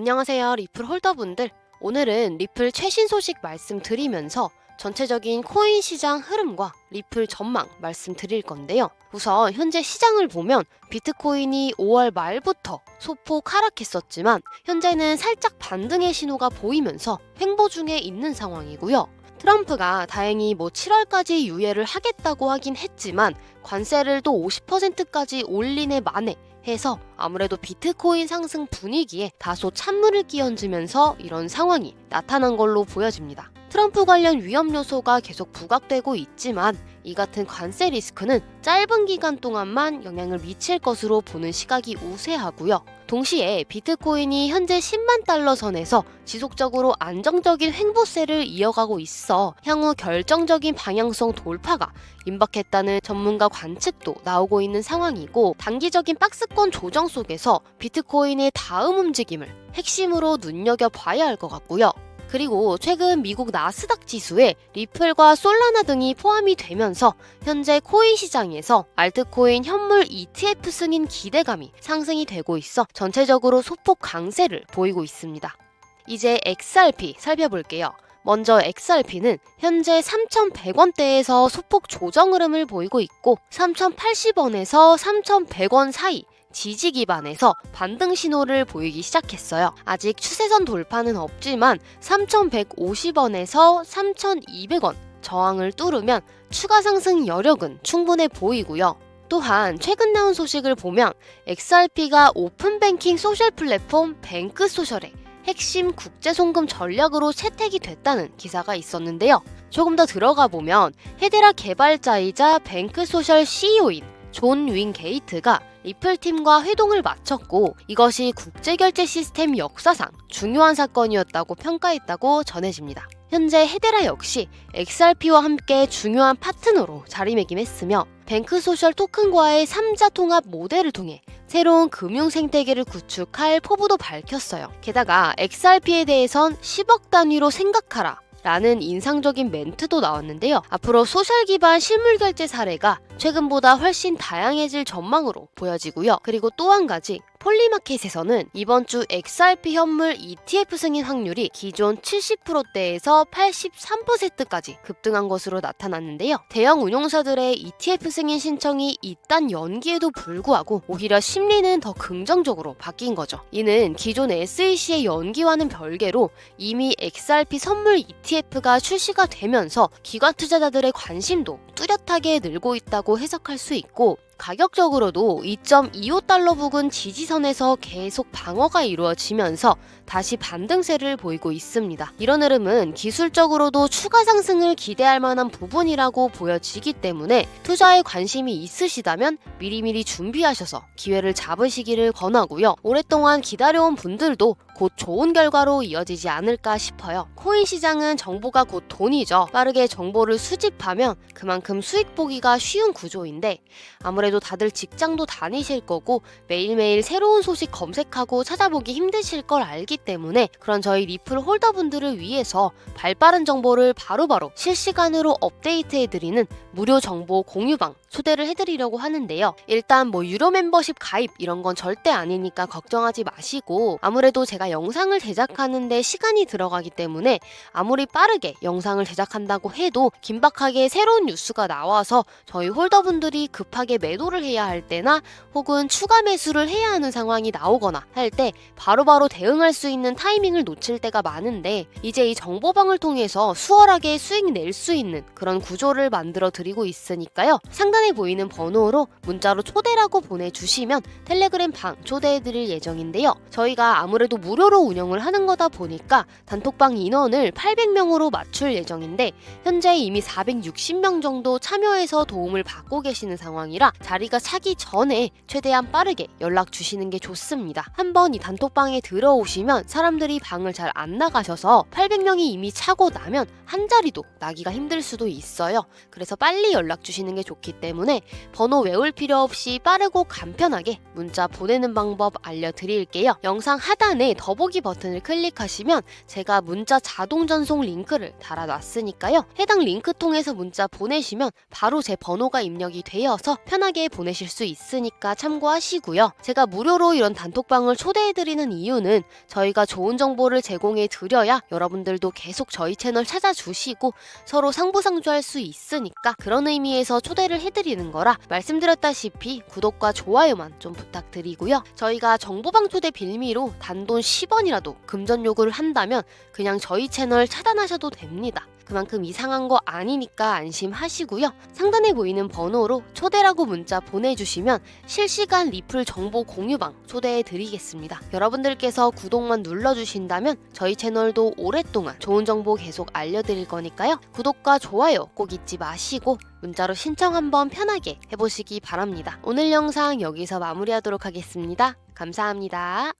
안녕하세요 리플 홀더분들 오늘은 리플 최신 소식 말씀드리면서 전체적인 코인 시장 흐름과 리플 전망 말씀드릴 건데요. 우선 현재 시장을 보면 비트코인이 5월 말부터 소폭 하락했었지만 현재는 살짝 반등의 신호가 보이면서 횡보 중에 있는 상황이고요. 트럼프가 다행히 뭐 7월까지 유예를 하겠다고 하긴 했지만 관세를 또 50%까지 올리네 마네 해서 아무래도 비트코인 상승 분위기에 다소 찬물을 끼얹으면서 이런 상황이 나타난 걸로 보여집니다. 트럼프 관련 위험 요소가 계속 부각되고 있지만 이 같은 관세 리스크는 짧은 기간 동안만 영향을 미칠 것으로 보는 시각이 우세하고요. 동시에 비트코인이 현재 10만 달러 선에서 지속적으로 안정적인 횡보세를 이어가고 있어 향후 결정적인 방향성 돌파가 임박했다는 전문가 관측도 나오고 있는 상황이고 단기적인 박스권 조정 속에서 비트코인의 다음 움직임을 핵심으로 눈여겨봐야 할 것 같고요. 그리고 최근 미국 나스닥 지수에 리플과 솔라나 등이 포함이 되면서 현재 코인 시장에서 알트코인 현물 ETF 승인 기대감이 상승이 되고 있어 전체적으로 소폭 강세를 보이고 있습니다. 이제 XRP 살펴볼게요. 먼저 XRP는 현재 3,100원대에서 소폭 조정 흐름을 보이고 있고 3,080원에서 3,100원 사이 지지 기반에서 반등 신호를 보이기 시작했어요. 아직 추세선 돌파는 없지만 3,150원에서 3,200원 저항을 뚫으면 추가 상승 여력은 충분해 보이고요. 또한 최근 나온 소식을 보면 XRP가 오픈뱅킹 소셜 플랫폼 뱅크 소셜에 핵심 국제 송금 전략으로 채택이 됐다는 기사가 있었는데요. 조금 더 들어가 보면 헤데라 개발자이자 뱅크 소셜 CEO인 존윈 게이트가 리플 팀과 회동을 마쳤고 이것이 국제결제 시스템 역사상 중요한 사건이었다고 평가했다고 전해집니다. 현재 헤데라 역시 XRP와 함께 중요한 파트너로 자리매김했으며 뱅크 소셜 토큰과의 3자 통합 모델을 통해 새로운 금융 생태계를 구축할 포부도 밝혔어요. 게다가 XRP에 대해선 10억 단위로 생각하라. 라는 인상적인 멘트도 나왔는데요. 앞으로 소셜 기반 실물 결제 사례가 최근보다 훨씬 다양해질 전망으로 보여지고요. 그리고 또 한 가지 폴리마켓에서는 이번 주 XRP 현물 ETF 승인 확률이 기존 70%대에서 83%까지 급등한 것으로 나타났는데요. 대형 운용사들의 ETF 승인 신청이 이딴 연기에도 불구하고 오히려 심리는 더 긍정적으로 바뀐 거죠. 이는 기존 SEC의 연기와는 별개로 이미 XRP 선물 ETF가 출시가 되면서 기관 투자자들의 관심도 뚜렷하게 늘고 있다고 해석할 수 있고 가격적으로도 2.25달러 부근 지지선에서 계속 방어가 이루어지면서 다시 반등세를 보이고 있습니다. 이런 흐름은 기술적으로도 추가 상승을 기대할 만한 부분이라고 보여지기 때문에 투자에 관심이 있으시다면 미리미리 준비하셔서 기회를 잡으시기를 권하고요. 오랫동안 기다려온 분들도 곧 좋은 결과로 이어지지 않을까 싶어요. 코인 시장은 정보가 곧 돈이죠. 빠르게 정보를 수집하면 그만큼 수익 보기가 쉬운 구조인데 아무래도 다들 직장도 다니실 거고 매일매일 새로운 소식 검색하고 찾아보기 힘드실 걸 알기 때문에 그런 저희 리플 홀더분들을 위해서 발빠른 정보를 바로바로 실시간으로 업데이트해드리는 무료 정보 공유방 초대를 해드리려고 하는데요. 일단 뭐 유료 멤버십 가입 이런 건 절대 아니니까 걱정하지 마시고 아무래도 제가 영상을 제작하는데 시간이 들어가기 때문에 아무리 빠르게 영상을 제작한다고 해도 긴박하게 새로운 뉴스가 나와서 저희 홀더분들이 급하게 매도를 해야 할 때나 혹은 추가 매수를 해야 하는 상황이 나오거나 할 때 바로바로 대응할 수 있는 타이밍을 놓칠 때가 많은데 이제 이 정보방을 통해서 수월하게 수익 낼 수 있는 그런 구조를 만들어 드리고 있으니까요. 상 단에 보이는 번호로 문자로 초대라고 보내주시면 텔레그램 방 초대해 드릴 예정인데요. 저희가 아무래도 무료로 운영을 하는 거다 보니까 단톡방 인원을 800명으로 맞출 예정인데 현재 이미 460명 정도 참여해서 도움을 받고 계시는 상황이라 자리가 차기 전에 최대한 빠르게 연락 주시는 게 좋습니다. 한번 이 단톡방에 들어오시면 사람들이 방을 잘 안 나가셔서 800명이 이미 차고 나면 한 자리도 나기가 힘들 수도 있어요. 그래서 빨리 연락 주시는 게 좋기 때문에 때문에 번호 외울 필요 없이 빠르고 간편하게 문자 보내는 방법 알려드릴게요. 영상 하단에 더보기 버튼을 클릭하시면 제가 문자 자동 전송 링크를 달아놨으니까요. 해당 링크 통해서 문자 보내시면 바로 제 번호가 입력이 되어서 편하게 보내실 수 있으니까 참고하시고요. 제가 무료로 이런 단톡방을 초대해드리는 이유는 저희가 좋은 정보를 제공해 드려야 여러분들도 계속 저희 채널 찾아주시고 서로 상부상조할 수 있으니까 그런 의미에서 초대를 해드리는 거라 말씀드렸다시피 구독과 좋아요만 좀 부탁드리고요. 저희가 정보방 초대 빌미로 단돈 10원이라도 금전 요구를 한다면 그냥 저희 채널 차단하셔도 됩니다. 그만큼 이상한 거 아니니까 안심하시고요. 상단에 보이는 번호로 초대라고 문자 보내주시면 실시간 리플 정보 공유방 초대해 드리겠습니다. 여러분들께서 구독만 눌러주신다면 저희 채널도 오랫동안 좋은 정보 계속 알려드릴 거니까요. 구독과 좋아요 꼭 잊지 마시고 문자로 신청 한번 편하게 해보시기 바랍니다. 오늘 영상 여기서 마무리하도록 하겠습니다. 감사합니다.